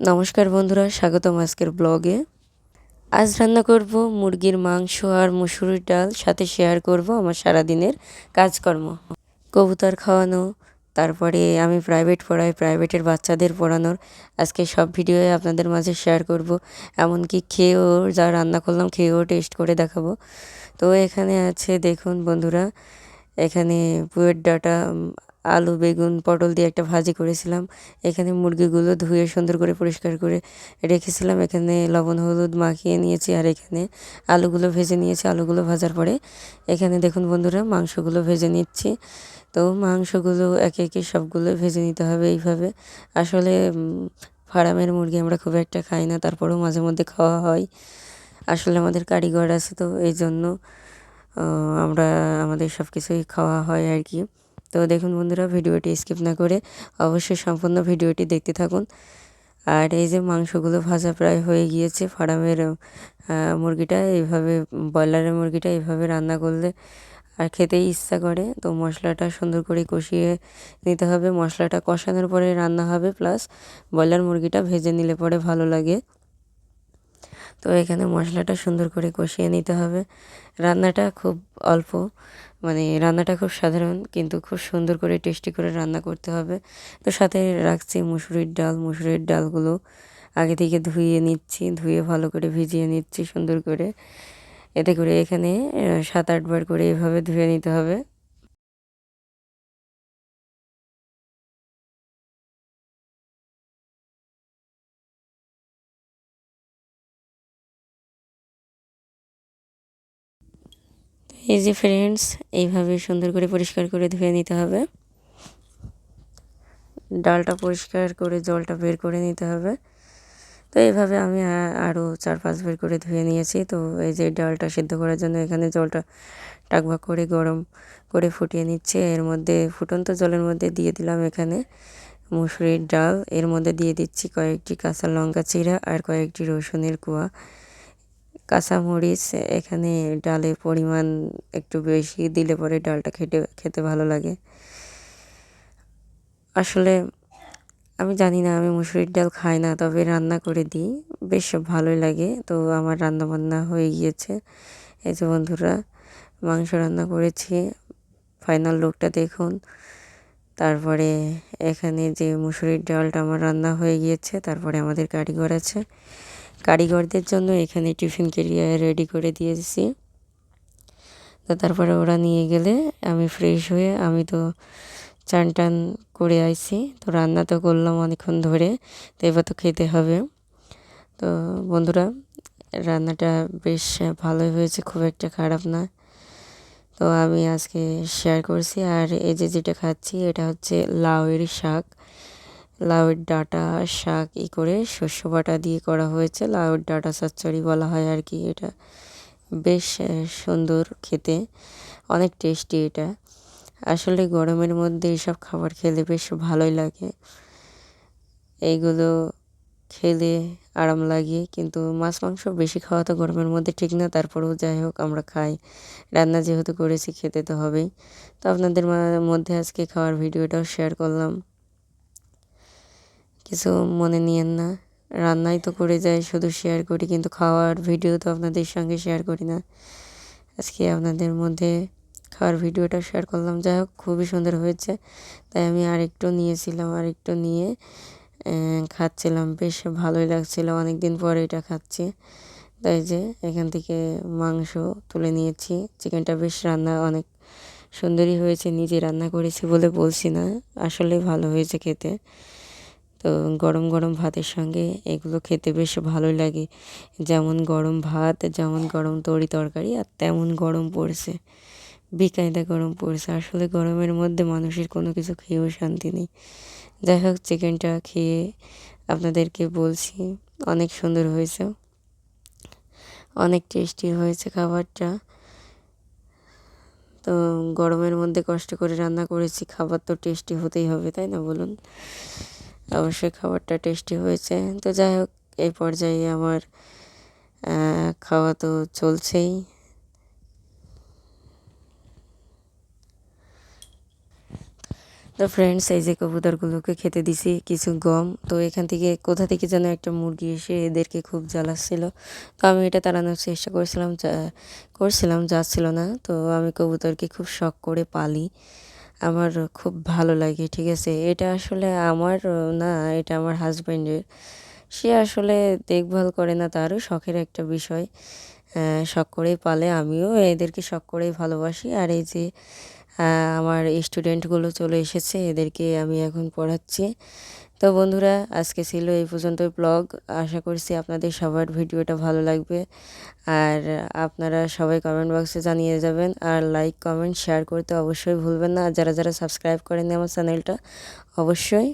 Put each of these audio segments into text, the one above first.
নমস্কার বন্ধুরা, স্বাগতম আজকের ব্লগে। আজ রান্না করব মুরগির মাংস আর মুসুরির ডাল, সাথে শেয়ার করব আমার সারাদিনের কাজকর্ম। কবুতর খাওয়ানো, তারপরে আমি প্রাইভেট পড়াই প্রাইভেটের বাচ্চাদের পড়ানোর। আজকে সব ভিডিওয়ে আপনাদের মাঝে শেয়ার করব। এমনকি খেয়েও যা রান্না করলাম, খেয়েও টেস্ট করে দেখাবো। তো এখানে আছে, দেখুন বন্ধুরা, এখানে পুয়ের ডাটা আলু, বেগুন, পটল দিয়ে একটা ভাজি করেছিলাম। এখানে মুরগিগুলো ধুয়ে সুন্দর করে পরিষ্কার করে রেখেছিলাম। এখানে লবণ, হলুদ মাখিয়ে নিয়েছি আর এখানে আলুগুলো ভেজে নিয়েছি। আলুগুলো ভাজার পরে এখানে দেখুন বন্ধুরা, মাংসগুলো ভেজে নিচ্ছি। তো মাংসগুলো একে একে সবগুলো ভেজে নিতে হবে এইভাবে। আসলে ফার্মের মুরগি আমরা খুব একটা খাই না, তারপরেও মাঝে মধ্যে খাওয়া হয়। আসলে আমাদের কারিগর আছে তো এই জন্য আমরা, আমাদের সব কিছুই খাওয়া হয় আর কি। তো দেখুন বন্ধুরা, ভিডিওটি স্কিপ না করে অবশ্যই সম্পূর্ণ ভিডিওটি দেখতে থাকুন। আর এই যে মাংসগুলো ভাজা প্রায় হয়ে গিয়েছে, ফার্মের মুরগিটা এইভাবে, ব্রয়লারের মুরগিটা এইভাবে রান্না করলে আর খেতেই ইচ্ছা করে। তো মশলাটা সুন্দর করে কষিয়ে নিতে হবে। মশলাটা কষানোর পরে রান্না হবে প্লাস ব্রয়লার মুরগিটা ভেজে নিলে পরে ভালো লাগে। তো এখানে মশলাটা সুন্দর করে কষিয়ে নিতে হবে। রান্নাটা খুব অল্প মানে রান্নাটা খুব সাধারণ, কিন্তু খুব সুন্দর করে টেস্টি করে রান্না করতে হবে। তো সাথে রাখছি মুসুরির ডাল, মুসুরির ডালগুলো আগে থেকে ধুয়ে নিচ্ছি, ধুয়ে ভালো করে ভিজিয়ে নিচ্ছি সুন্দর করে। এতে করে এখানে সাত আটবার করে এভাবে ধুয়ে নিতে হবে। এই যে ফ্রেন্ডস এইভাবে সুন্দর করে পরিষ্কার করে ধুয়ে নিতে হবে। ডালটা পরিষ্কার করে জলটা বের করে নিতে হবে। তো এইভাবে আমি আরও চার পাঁচ বের করে ধুয়ে নিয়েছি। তো এই যে ডালটা সিদ্ধ করার জন্য এখানে জলটা টাকবাক করে গরম করে ফুটিয়ে নিচ্ছে। এর মধ্যে ফুটন্ত জলের মধ্যে দিয়ে দিলাম এখানে মুসুরির ডাল। এর মধ্যে দিয়ে দিচ্ছি কয়েকটি কাঁচা লঙ্কা চিরা আর কয়েকটি রসুনের কুয়া। কাঁচামরিচ, এখানে ডালের পরিমাণ একটু বেশি দিলে পরে ডালটা খেতে খেতে ভালো লাগে। আসলে আমি জানি না, আমি মুসুরির ডাল খাই না, তবে রান্না করে দিই। বেশ ভালোই লাগে, তো আমার রান্না বান্না হয়ে গিয়েছে। এই যে বন্ধুরা, মাংস রান্না করেছি। ফাইনাল লুকটা দেখুন। তারপরে এখানে যে মুসুরির ডালটা আমার রান্না হয়ে গিয়েছে, তারপরে আমাদের কারিগর আছে। কারিগরদের জন্য এখানে টিফিন কেরিয়ার রেডি করে দিয়েছি। তো তারপরে ওরা নিয়ে গেলে আমি ফ্রেশ হয়ে আমি তো চান টান করে আইছি। তো রান্না তো করলাম অনেকক্ষণ ধরে, তো এবার তো খেতে হবে। তো বন্ধুরা, রান্নাটা বেশ ভালোই হয়েছে, খুব একটা খারাপ না। তো আমি আজকে শেয়ার করছি। আর এই যে যেটা খাচ্ছি, এটা হচ্ছে লাউয়ের শাক। লাউয়ের ডাটা, শাক ই করে শস্য বাটা দিয়ে করা হয়েছে। লাউয়ের ডাটা চচ্চড়ি বলা হয় আর কি এটা। বেশ সুন্দর খেতে। অনেক টেস্টি এটা। আসলে গরমের মধ্যে এইসব খাবার খেলে বেশ ভালোই লাগে। এইগুলো খেলে আরাম লাগে, কিন্তু মাছ, মাংস বেশি খাওয়া তো গরমের মধ্যে ঠিক না। তারপরেও যাই হোক, আমরা খাই। রান্না যেহেতু করেছি, খেতে তো হবেই। তো আপনাদের মধ্যে আজকে খাওয়ার ভিডিওটাও শেয়ার করলাম। কিছু মনে নিয়েন না। রান্নাই তো করে যাই, শুধু শেয়ার করি, কিন্তু খাওয়ার ভিডিও তো আপনাদের সঙ্গে শেয়ার করি না। আজকে আপনাদের মধ্যে খাওয়ার ভিডিওটা শেয়ার করলাম। যাই হোক, খুবই সুন্দর হয়েছে। তাই আমি আরেকটু নিয়েছিলাম, আরেকটু নিয়ে খাচ্ছিলাম। বেশ ভালোই লাগছিল অনেক দিন পরে এটা খাচ্ছি। তাই যে, এখান থেকে মাংস তুলে নিয়েছি। চিকেনটা বেশ রান্না অনেক সুন্দরই হয়েছে, নিজে রান্না করেছি বলে বলছি না। আসলে ভালো হয়েছে খেতে। তো গরম গরম ভাতের সঙ্গে এগুলো খেতে বেশ ভালোই লাগে। যেমন গরম ভাত, যেমন গরম তরি তরকারি আর তেমন গরম পড়ছে। বিকায়দা গরম পড়ছে। আসলে গরমের মধ্যে মানুষের কোনো কিছু খেয়েও শান্তি নেই। যাই হোক, চিকেনটা খেয়ে আপনাদেরকে বলছি, অনেক সুন্দর হয়েছে। অনেক টেস্টি হয়েছে খাবারটা। তো গরমের মধ্যে কষ্ট করে রান্না করেছি, খাবার তো টেস্টি হতেই হবে, তাই না বলুন? অবশ্যই খাবারটা টেস্টি হয়েছে। তো যাই হোক, এই পর্যায়ে আমার খাওয়া তো চলছেই। তো ফ্রেন্ডস এই যে কবুতরগুলোকে খেতে দিছি, কিছু গম। তো এখান থেকে কোথা থেকে যেন একটা মুরগি এসে এদেরকে খুব জ্বালাচ্ছিল। তো আমি এটা তাড়ানোর চেষ্টা করছিলাম করছিলাম, যাচ্ছিল না। তো আমি কবুতরকে খুব শখ করে পালি। আমার খুব ভালো লাগে, ঠিক আছে? এটা আসলে আমার, না, এটা আমার হাজব্যান্ডের সে আসলে দেখভাল করে না, তারও শখের একটা বিষয়। শখ করেই পালে, আমিও এদেরকে শখ করেই ভালোবাসি। আর এই যে আমার স্টুডেন্টগুলো চলে এসেছে, এদেরকে আমি এখন পড়াচ্ছি। তো বন্ধুরা, আজকে ছিল এই পর্যন্ত ব্লগ আশা করছি আপনাদের সবার ভিডিওটা ভালো লাগবে। আর আপনারা সবাই কমেন্ট বক্সে জানিয়ে যাবেন। আর লাইক কমেন্ট শেয়ার করতে অবশ্যই ভুলবেন না। আর যারা যারা সাবস্ক্রাইব করেন আমার চ্যানেলটা অবশ্যই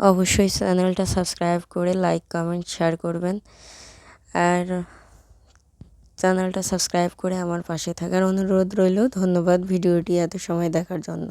অবশ্যই চ্যানেলটা সাবস্ক্রাইব করে লাইক কমেন্ট শেয়ার করবেন। আর চ্যানেলটা সাবস্ক্রাইব করে আমার পাশে থাকার অনুরোধ রইল। ধন্যবাদ ভিডিওটি এত সময় দেখার জন্য।